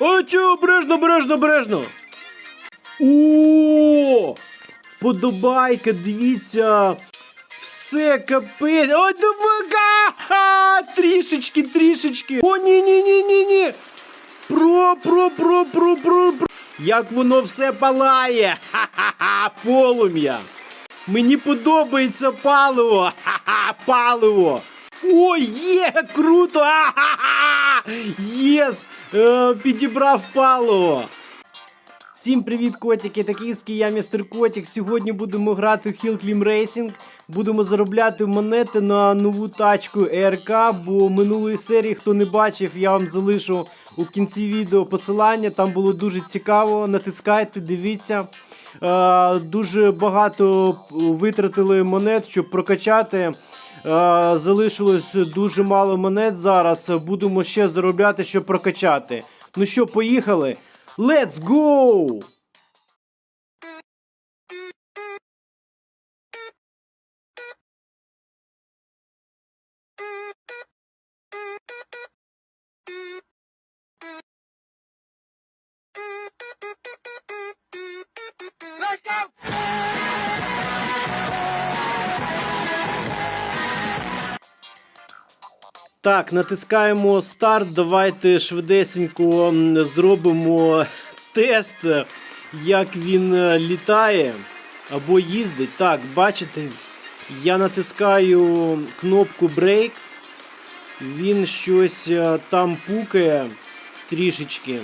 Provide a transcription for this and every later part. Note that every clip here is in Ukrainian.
О, чо, обережно, обережно, обережно. О! Вподобайка, дивіться. Все, капець. О, давай! Трішечки, трішечки. О, ні, ні, ні, ні, ні. Про, про, про, про, про, про. Як воно все палає. Ха-ха-ха, полум'я. Мені подобається паливо. Ха-ха, паливо. Ой, є, круто! Ха-ха-ха! Єс! Е, підібрав паливо. Всім привіт, котики та киски, я містер Котик. Сьогодні будемо грати в Hill Climb Racing. Будемо заробляти монети на нову тачку ЕРК, бо минулої серії, хто не бачив, я вам залишу у кінці відео посилання. Там було дуже цікаво. Натискайте, дивіться. Е, дуже багато витратили монет, щоб прокачати. Е, залишилось дуже мало монет зараз. Будемо ще заробляти, щоб прокачати. Ну що, поїхали? Let's go! Так, натискаємо старт. Давайте швидесенько зробимо тест, як він е, літає або їздить. Так, бачите, я натискаю кнопку Break. Він щось е, там пукає трішечки.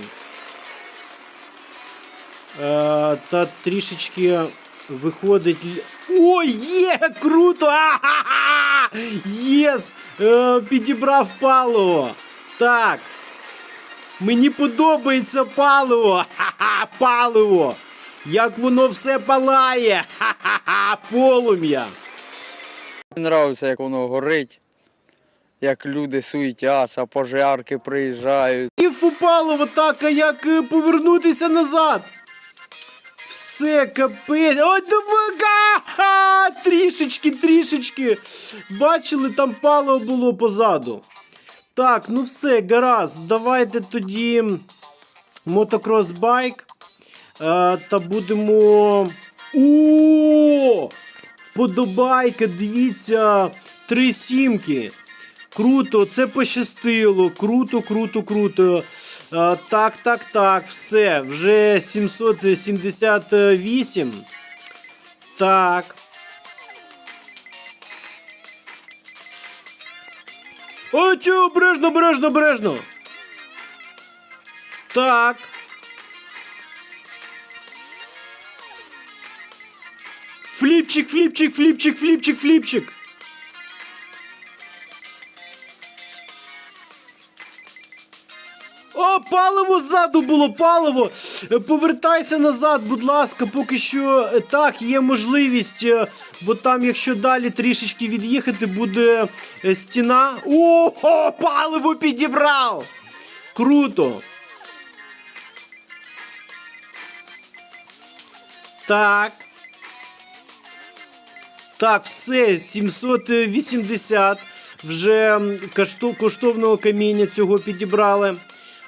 Е, Та трішечки виходить. Ой, є! Круто! А-ха-ха! Єс! Е, підібрав паливо. Так. Мені подобається паливо. Ха-ха, паливо. Як воно все палає. Ха-ха-ха, полум'я. Мені подобається, як воно горить, як люди суетяться, пожарки приїжджають. І фу паливо так, як е, повернутися назад. Все, капець. Ой! Ха! Трішечки, трішечки. Бачили, там паливо було позаду. Так, ну все, гаразд. Давайте тоді мотокрос байк. Е, та будемо. О! Вподобайка, дивіться, три сімки. Круто, це пощастило. Круто, круто, круто. А, так, так, так, все. Вже 778. Так. О, чо, обережно, обережно, обережно. Так. Фліпчик, фліпчик, фліпчик, фліпчик, фліпчик. О, паливо ззаду було, паливо. Е, Повертайся назад, будь ласка, поки що е, так, є можливість, е, бо там, якщо далі трішечки від'їхати, буде стіна. О, паливо підібрав! Круто. Так. Так, все, 780. Вже коштовного каміння цього підібрали.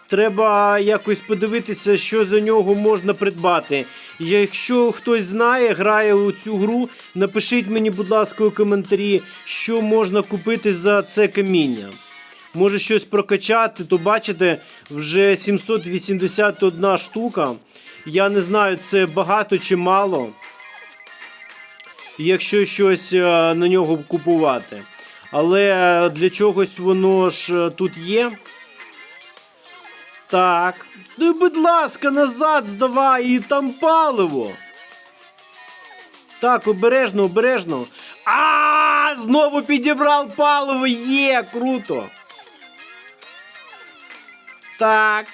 Треба якось подивитися, що за нього можна придбати. Якщо хтось знає, грає у цю гру, напишіть мені, будь ласка, у коментарі, що можна купити за це каміння. Може щось прокачати, то бачите, вже 781 штука. Я не знаю, це багато чи мало. Якщо щось е, на нього купувати. Але е, для чогось воно ж е, тут є. Так. Ну, будь ласка, назад здавай, і там паливо. Так, обережно, обережно. А, знову підібрав паливо. Є, круто. Так.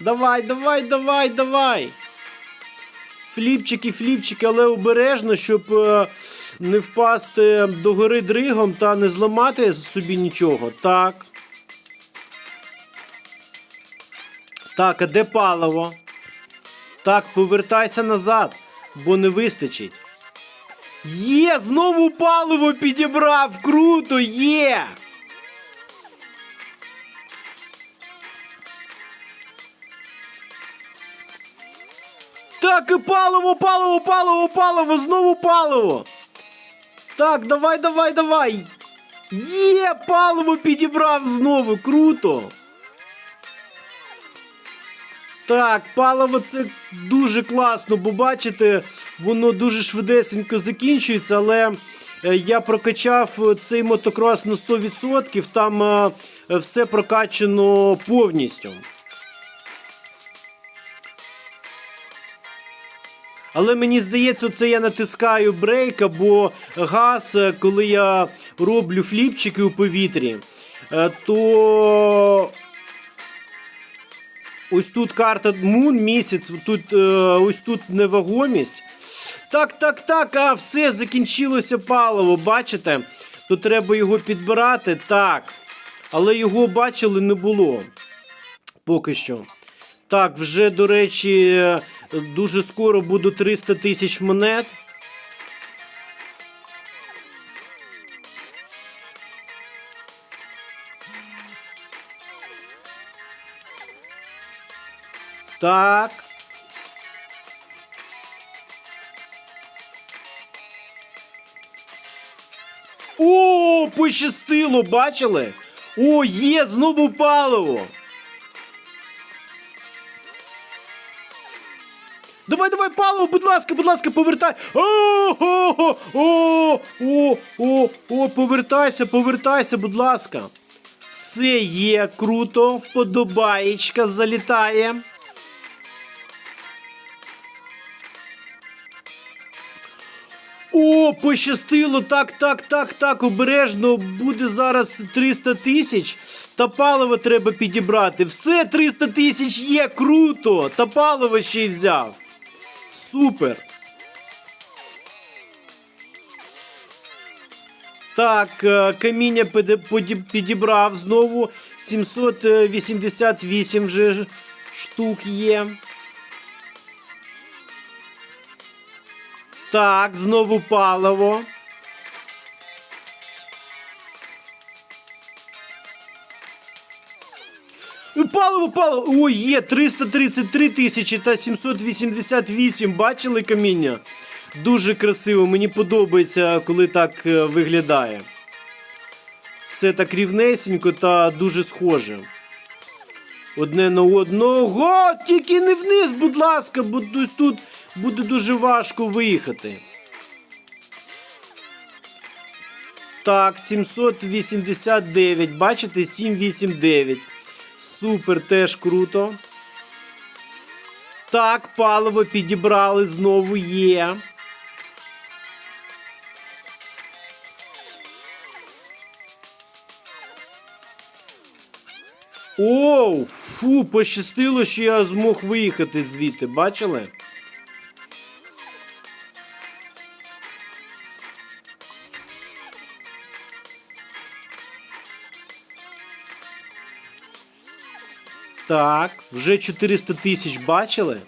Давай, давай, давай, давай. Фліпчики, фліпчики, але обережно, щоб е, не впасти до гори дригом та не зламати собі нічого. Так. Так, а де паливо? Так, повертайся назад, бо не вистачить. Є, знову паливо підібрав! Круто, є! Так, і паливо, паливо, паливо, паливо, знову паливо. Так, давай, давай, давай. Є, паливо підібрав знову, круто. Так, паливо це дуже класно, бо бачите, воно дуже швидесенько закінчується, але е, я прокачав цей мотокрос на 100%, там е, все прокачано повністю. Але мені здається, це я натискаю брейк або газ, е, коли я роблю фліпчики у повітрі, то ось тут карта Мун місяць, тут е, ось тут невагомість. Так, так, так, а все, закінчилося паливо, бачите? То треба його підбирати. Так. Але його бачили не було. Поки що. Так, вже, до речі, е, дуже скоро буде 300 тисяч монет. Так. О, пощастило, бачили? О, є, знову паливо. Давай, давай, паливо, будь ласка, будь ласка, повертай. О, о, о, о, о, о, повертайся, повертайся, будь ласка. Все є круто, вподобаєчка залітає. О, пощастило, так, так, так, так, обережно, буде зараз 300 тисяч, та паливо треба підібрати. Все, 300 тисяч є, круто! Та паливо ще й взяв. Супер. Так, е, каміння підібрав знову. 788 вже штук є. Так, знову паливо. Паливо, паливо. Ой, є 333 тисячі та 788. Бачили каміння? Дуже красиво. Мені подобається, коли так е, виглядає. Все так рівнесенько та дуже схоже. Одне на одного. Тільки не вниз, будь ласка, бо тут буде дуже важко виїхати. Так, 789. Бачите, 789. Супер, теж круто. Так, паливо підібрали, знову є. Оу, фу, пощастило, що я змог виїхати звідти, бачили? Так, вже 400 тисяч бачили?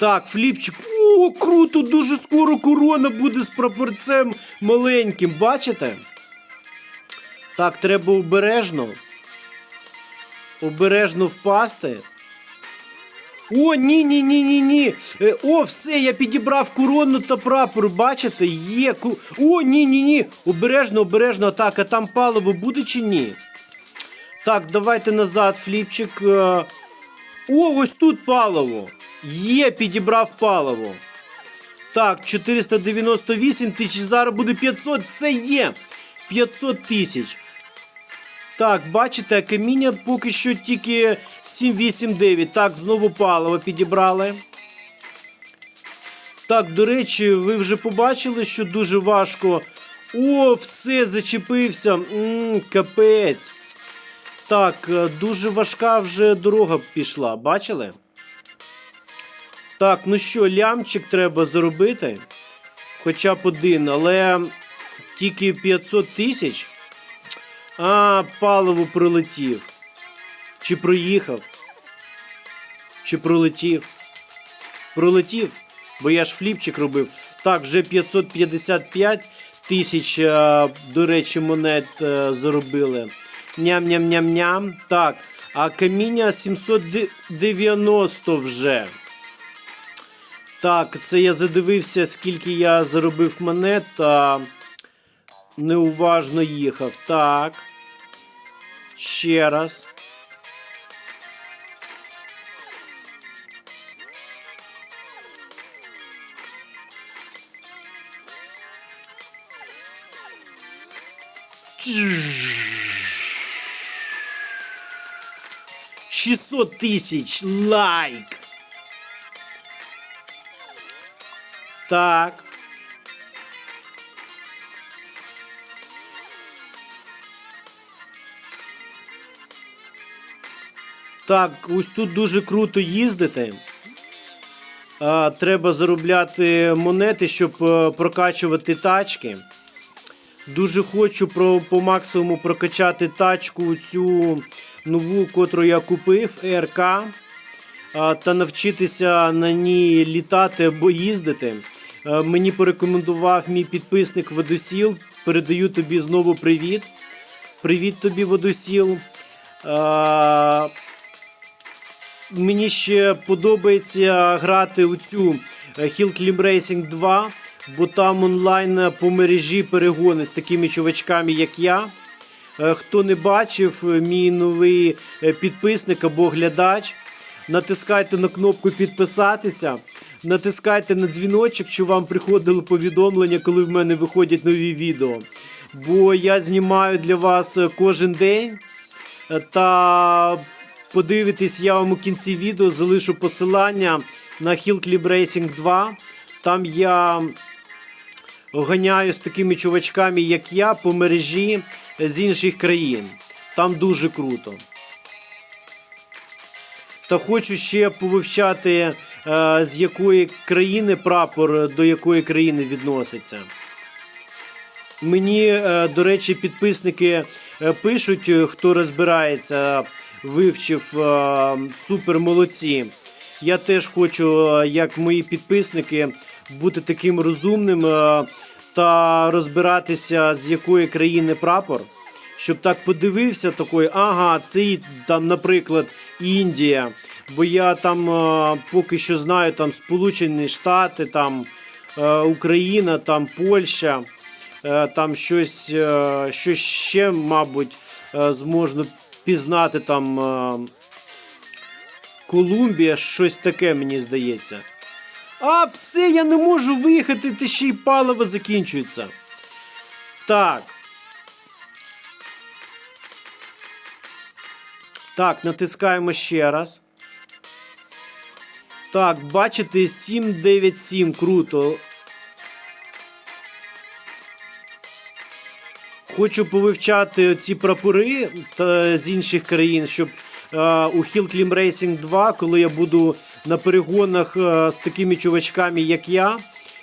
Так, фліпчик. О, круто, дуже скоро корона буде з прапорцем маленьким, бачите? Так, треба обережно. Обережно впасти. О, ні, ні, ні, ні, ні. Е, О, все, я підібрав корону та прапор, бачите? Є. О, ні, ні, ні. Обережно, обережно. Так, а там паливо буде чи ні? Так, давайте назад, фліпчик. Е, О, ось тут паливо. Є, підібрав паливо. Так, 498 тисяч, зараз буде 500, все є. 500 тисяч. Так, бачите, каміння поки що тільки 789. Так, знову паливо підібрали. Так, до речі, ви вже побачили, що дуже важко. О, все, зачепився. М, капець. Так, е, дуже важка вже дорога пішла, бачили? Так, ну що, лямчик треба заробити. Хоча б один, але тільки 500 тисяч. А, паливо пролетів. Чи проїхав? Чи пролетів? Пролетів, бо я ж фліпчик робив. Так, вже 555 тисяч, е, до речі, монет е, заробили. Ням-ням-ням-ням. Так. А каміння 790 вже. Так, це я задивився, скільки я заробив монет, та неуважно їхав. Так. Ще раз. Шістсот тисяч лайк. Так. Так, ось тут дуже круто їздити. А, треба заробляти монети, щоб е, прокачувати тачки. Дуже хочу про, по максимуму прокачати тачку цю нову, котру я купив, РК, та навчитися на ній літати або їздити. Мені порекомендував мій підписник Водосіл. Передаю тобі знову привіт. Привіт тобі, Водосіл. Мені ще подобається грати у цю е, Hill Climb Racing 2, бо там онлайн по мережі перегони з такими чувачками, як я. Е, Хто не бачив, е, мій новий е, підписник або глядач, натискайте на кнопку підписатися, натискайте на дзвіночок, щоб вам приходили повідомлення, коли в мене виходять нові відео. Бо я знімаю для вас кожен день. Та подивитись, я вам у кінці відео залишу посилання на Hill Clip Racing 2. Там я ганяю з такими чувачками, як я, по мережі з інших країн. Там дуже круто. Та хочу ще повивчати, е, з якої країни прапор до якої країни відноситься. Мені, е, до речі, підписники е, пишуть, хто розбирається, вивчив супер молодці. Я теж хочу, як мої підписники, бути таким розумним та розбиратися, з якої країни прапор. Щоб так подивився, такий, ага, це там, наприклад, Індія. Бо я там е, поки що знаю там Сполучені Штати, там е, Україна, там Польща. Е, там щось, е, щось ще, мабуть, зможна пізнати там Колумбія, щось таке, мені здається. А, все, я не можу виїхати, та ще й паливо закінчується. Так. Так, натискаємо ще раз. Так, бачите, 797, круто. Хочу повивчати ці прапори та з інших країн, щоб е, у Hill Climb Racing 2, коли я буду на перегонах е, з такими чувачками, як я,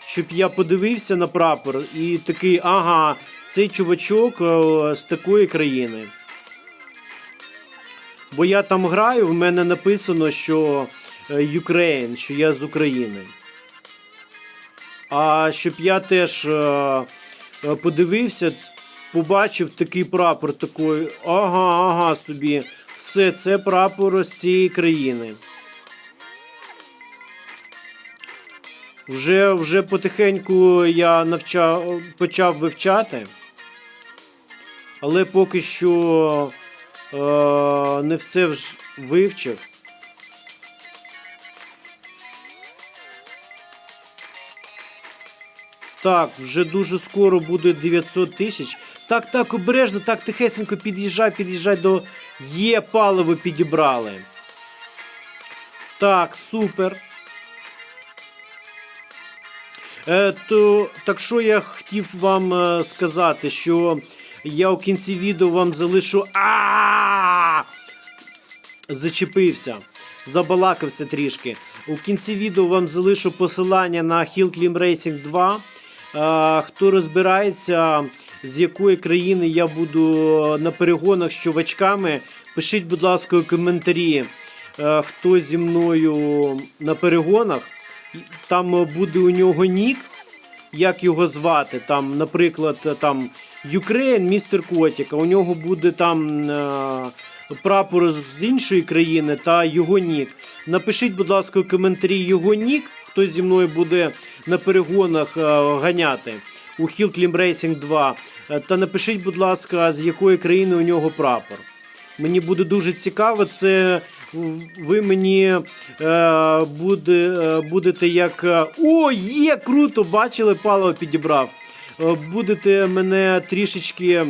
щоб я подивився на прапор і такий, ага, цей чувачок е, з такої країни. Бо я там граю, в мене написано, що е, Ukraine, що я з України. А щоб я теж подивився, побачив такий прапор, такий, ага, ага собі. Все, це прапор з цієї країни. Вже, вже потихеньку я навчав, почав вивчати, але поки що е, не все вж вивчив. Так, вже дуже скоро буде 900 тисяч. Так, так, обережно, так тихесенько під'їжджай, під'їжджай до є паливо підібрали. Так, супер. Е, то, так що я хотів вам е, сказати, що я у кінці відео вам залишу. а Зачепився, забалакався трішки. У кінці відео вам залишу посилання на Hill Climb Racing 2. Е, Хто розбирається, з якої країни я буду на перегонах з чувачками, пишіть, будь ласка, у коментарі, хто зі мною на перегонах. Там буде у нього нік, як його звати. Там, наприклад, там Ukraine, містер Котік, а у нього буде там е, прапор з іншої країни та його нік. Напишіть, будь ласка, у коментарі його нік, хто зі мною буде на перегонах е, ганяти у Hill Climb Racing 2. Е, Та напишіть, будь ласка, з якої країни у нього прапор. Мені буде дуже цікаво. Це ви мені е, буде, е, будете як. е, О, є круто! Бачили, паливо підібрав. Е, будете мене трішечки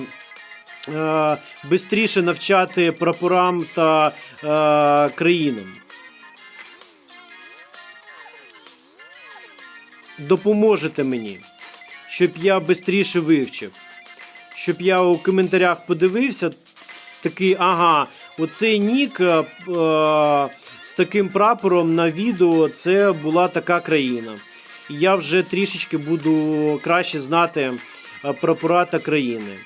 бистріше навчати прапорам та е, країнам. Допоможете мені, щоб я швидше вивчив. Щоб я у коментарях подивився, такий, ага, оцей нік е, е, з таким прапором на відео це була така країна. Я вже трішечки буду краще знати е, прапора та країни.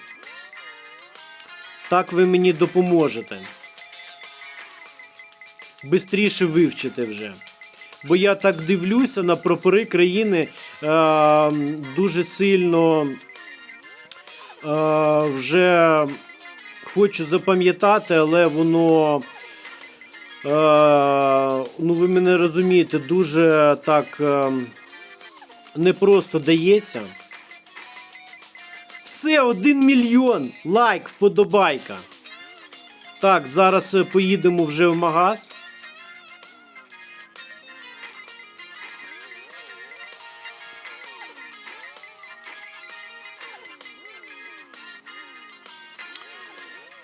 Так ви мені допоможете. Бистріше вивчити вже. Бо я так дивлюся на прапори країни е, дуже сильно е, вже хочу запам'ятати, але воно. Е, ну, ви мене розумієте, дуже так е, непросто дається. Все, один мільйон. Лайк, вподобайка. Так, зараз е, поїдемо вже в магаз.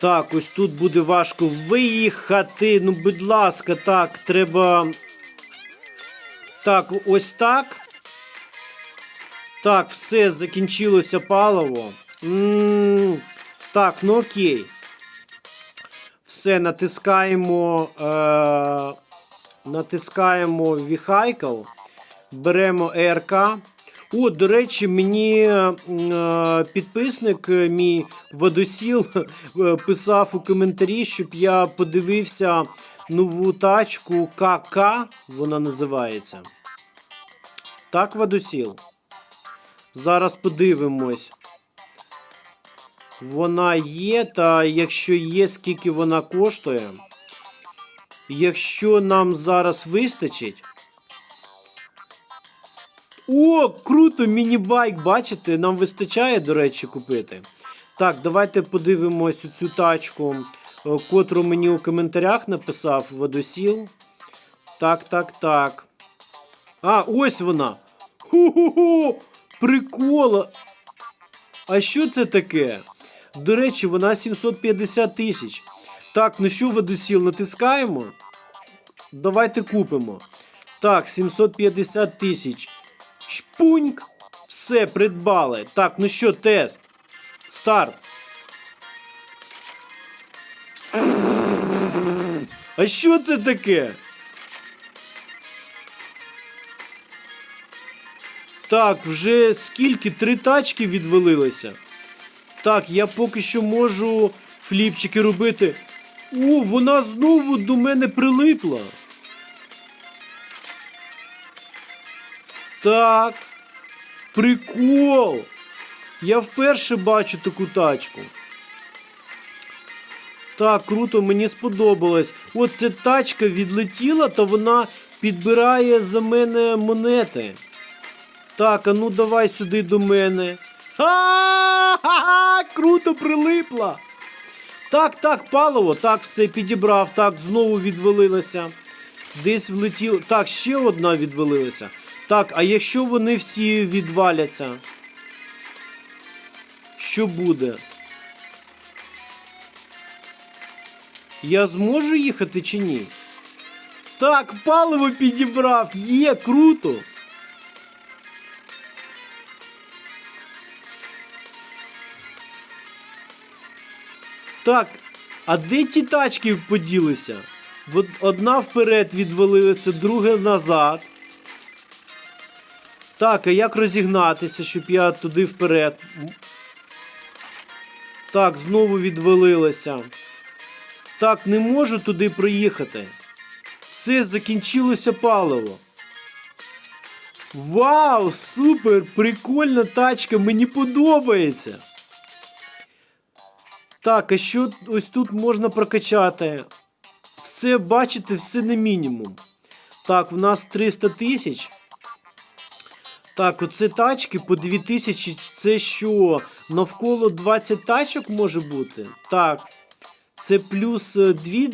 Так, ось тут буде важко виїхати. Ну, будь ласка, так, треба. Так, ось так. Так, все, закінчилося паливо. м так, ну окей. Все, натискаємо. Е- натискаємо Vehicle. Беремо ЕРК. О, до речі, мені е, підписник е, мій водосіл е, писав у коментарі, щоб я подивився нову тачку КК, вона називається. Так, водосіл. Зараз подивимось. Вона є, та якщо є, скільки вона коштує. Якщо нам зараз вистачить. О, круто! Міні-байк, бачите, нам вистачає, до речі, купити. Так, давайте подивимось цю тачку, е, котру мені у коментарях написав водосіл. Так, так, так. А, ось вона. Ху-ху-ху! Прикола! А що це таке? До речі, вона 750 тисяч. Так, ну що, водосіл, натискаємо? Давайте купимо. Так, 750 тисяч. Чпуньк. Все, придбали. Так, ну що, тест. Старт. А що це таке? Так, вже скільки? Три тачки відвалилося. Так, я поки що можу фліпчики робити. О, вона знову до мене прилипла. Так. Прикол. Я вперше бачу таку тачку. Так, круто, мені сподобалось. Оце тачка відлетіла, та вона підбирає за мене монети. Так, а ну давай сюди до мене. Ха-ха-ха! Круто прилипла. Так, так, паливо, так, все підібрав, так, знову відвалилося. Десь влетіло. Так, ще одна відвалилася. Так, а якщо вони всі відваляться? Що буде? Я зможу їхати чи ні? Так, паливо підібрав. Є, круто. Так, а де ті тачки поділися? Одна вперед відвалилася, друга назад. Так, а як розігнатися, щоб я туди вперед? Так, знову відвалилася. Так, не можу туди проїхати. Все, закінчилося паливо. Вау, супер! Прикольна тачка, мені подобається. Так, а що ось тут можна прокачати? Все, бачите, все на мінімум. Так, в нас 300 тисяч. Так, оце тачки по 2000. Це що? Навколо 20 тачок може бути? Так. Це плюс 2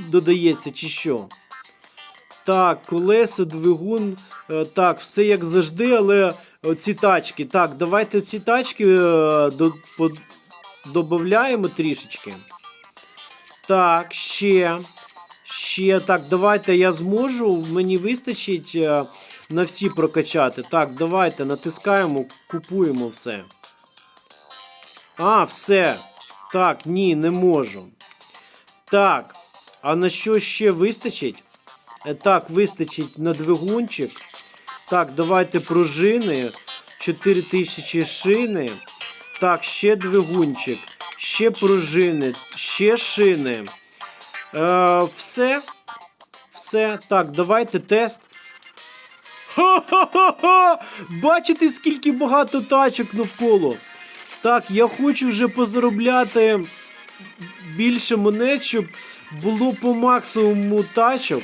додається, чи що? Так, колеса, двигун. е, Так, все як завжди, але оці тачки. Так, давайте ці тачки е, до, додаємо трішечки. Так, ще. Ще так, давайте я зможу. Мені вистачить е, на всі прокачати. Так, давайте натискаємо, купуємо все. А, все. Так, ні, не можу. Так. А на що ще вистачить? Е, Так, вистачить на двигунчик. Так, давайте пружини. 4000 шини. Так, ще двигунчик. Ще пружини. Ще шини. Е, все. Все. Так, давайте тест. Ха-ха-ха! Бачите, скільки багато тачок навколо. Так, я хочу вже позаробляти більше монет, щоб було по максимуму тачок.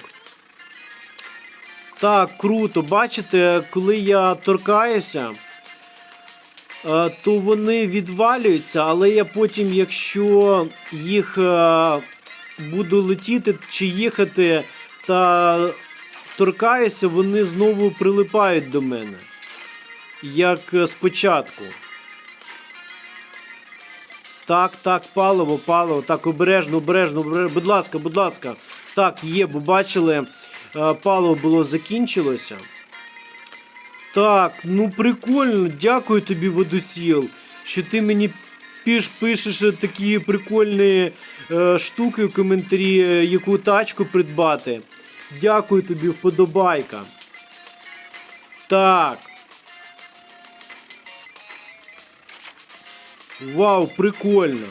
Так, круто. Бачите, коли я торкаюся, е, то вони відвалюються, але я потім, якщо їх е, буду летіти чи їхати та торкаюся, вони знову прилипають до мене. Як е, спочатку. Так, так, паливо, паливо. Так, обережно, обережно, обережно. Будь ласка, будь ласка. Так, є, бо бачили, е, паливо було закінчилося. Так, ну прикольно. Дякую тобі, водосіл, що ти мені піш, пишеш такі прикольні е, штуки в коментарі, е, яку тачку придбати. Дякую тобі, вподобайка. Так. Вау, прикольно.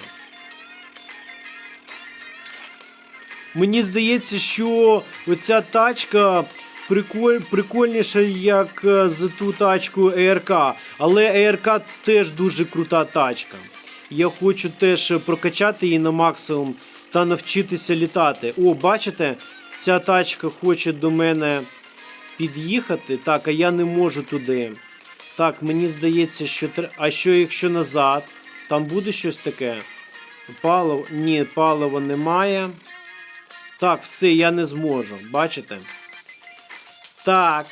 Мені здається, що оця тачка приколь, прикольніша, як е, за ту тачку ЕРК. Але ЕРК теж дуже крута тачка. Я хочу теж прокачати її на максимум та навчитися літати. О, бачите, ця тачка хоче до мене під'їхати. Так, а я не можу туди. Так, мені здається, що А що якщо назад? Там буде щось таке? Паливо. Ні, палива немає. Так, все, я не зможу. Бачите? Так.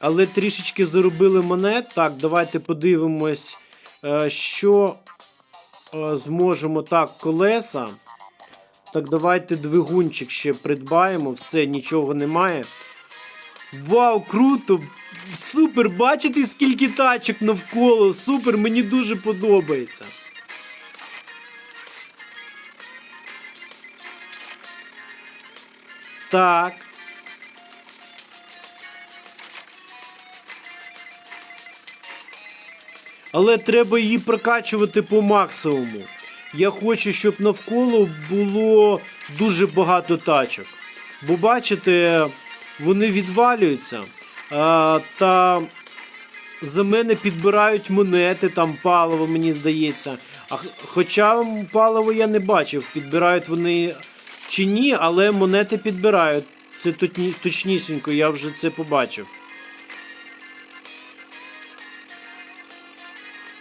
Але трішечки заробили монет. Так, давайте подивимось, е, що е, зможемо. Так, колеса. Так, давайте двигунчик ще придбаємо. Все, нічого немає. Вау, круто! Супер! Бачите, скільки тачок навколо? Супер, мені дуже подобається. Так. Але треба її прокачувати по максимуму. Я хочу, щоб навколо було дуже багато тачок. Бо бачите, вони відвалюються. А, та за мене підбирають монети, там паливо, мені здається. А, хоча паливо я не бачив, підбирають вони чи ні, але монети підбирають. Це точнісінько, я вже це побачив.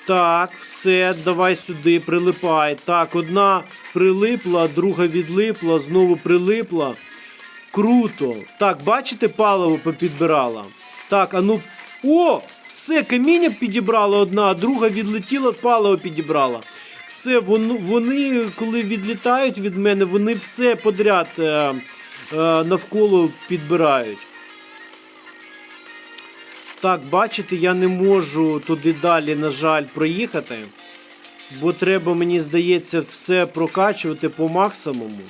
Так, все, давай сюди, прилипай. Так, одна прилипла, друга відлипла, знову прилипла. Круто. Так, бачите, паливо попідбирала. Так, а ну. О! Все, каміння підібрала одна, друга відлетіла, паливо підібрала. Все, вон, вони, коли відлітають від мене, вони все подряд е, е, навколо підбирають. Так, бачите, я не можу туди далі, на жаль, проїхати. Бо треба, мені здається, все прокачувати по максимуму.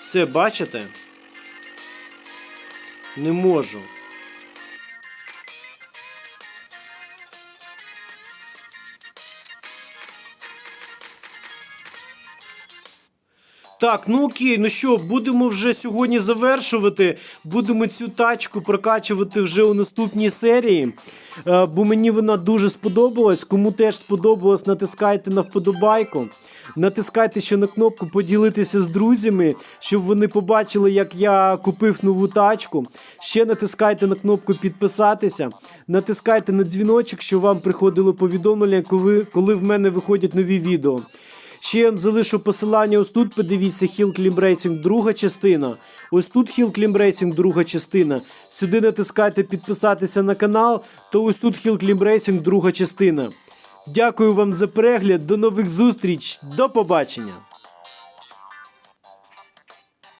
Все, бачите? Не можу. Так, ну окей, ну що, будемо вже сьогодні завершувати. Будемо цю тачку прокачувати вже у наступній серії. Е, бо мені вона дуже сподобалась. Кому теж сподобалось, натискайте на вподобайку. Натискайте ще на кнопку поділитися з друзями, щоб вони побачили, як я купив нову тачку. Ще натискайте на кнопку підписатися. Натискайте на дзвіночок, щоб вам приходило повідомлення, коли, коли в мене виходять нові відео. Ще вам залишу посилання ось тут. Подивіться Hill Climb Racing, друга частина. Ось тут Hill Climb Racing, друга частина. Сюди натискайте підписатися на канал, то ось тут Hill Climb Racing, друга частина. Дякую вам за перегляд. До нових зустріч. До побачення.